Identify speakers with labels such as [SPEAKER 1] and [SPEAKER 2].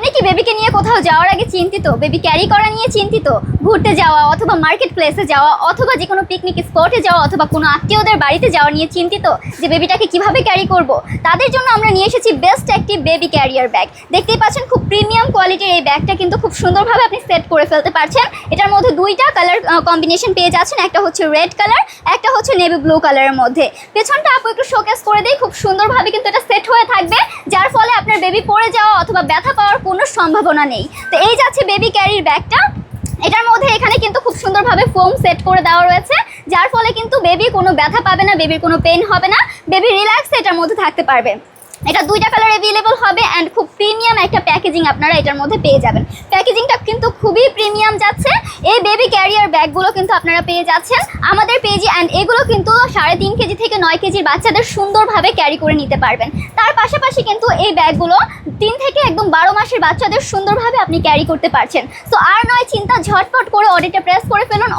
[SPEAKER 1] আপনি কি বেবিকে নিয়ে কোথাও যাওয়ার আগে চিন্তিত? বেবি ক্যারি করা নিয়ে চিন্তিত? ঘুরতে যাওয়া অথবা মার্কেট প্লেসে যাওয়া অথবা যে কোনো পিকনিক স্পটে যাওয়া অথবা কোনো আত্মীয়দের বাড়িতে যাওয়া নিয়ে চিন্তিত যে বেবিটাকে কীভাবে ক্যারি করব? তাদের জন্য আমরা নিয়ে এসেছি বেস্ট একটি বেবি ক্যারিয়ার ব্যাগ দেখতেই পাচ্ছেন খুব প্রিমিয়াম কোয়ালিটির এই ব্যাগটা কিন্তু খুব সুন্দরভাবে আপনি সেট করে ফেলতে পারছেন। এটার মধ্যে দুইটা কালার কম্বিনেশন পেয়ে যাচ্ছেন। একটা হচ্ছে রেড কালার একটা হচ্ছে নেভি ব্লু কালারের মধ্যে। পেছনটা আপু একটু শোকেস করে দিই। খুব সুন্দরভাবে কিন্তু এটা সেট হয়ে থাকবে। যার ফলে আপনার বেবি পড়ে যাওয়া অথবা ব্যথা কোনো সম্ভাবনা নেই। তো এই যাচ্ছে বেবি ক্যারির ব্যাগটা। এটার মধ্যে এখানে কিন্তু খুব সুন্দরভাবে ফোম সেট করে দেওয়া রয়েছে, যার ফলে কিন্তু বেবি কোনো ব্যথা পাবে না বেবির কোনো পেন হবে না বেবি রিল্যাক্স এটার মধ্যে থাকতে পারবে। এটা দুইটা কালার অ্যাভেলেবল হবে অ্যান্ড খুব প্রিমিয়াম একটা প্যাকেজিং আপনারা এটার মধ্যে পেয়ে যাবেন। প্যাকেজিংটা কিন্তু খুবই প্রিমিয়াম যাচ্ছে। এই বেবি ক্যারিয়ার ব্যাগগুলো কিন্তু আপনারা পেয়ে যাচ্ছেন। আমাদের পেজে অ্যান্ড এগুলো কিন্তু সাড়ে তিন কেজি থেকে নয় কেজির বাচ্চাদের সুন্দরভাবে ক্যারি করে নিতে পারবেন। তার পাশাপাশি কিন্তু এই ব্যাগগুলো তিন থেকে বারো মাসের বাচ্চাদের সুন্দরভাবে আপনি ক্যারি করতে পারছেন। তো আর নয়, চিন্তা ঝটপট করে অডিটে প্রেস করে ফেলুন।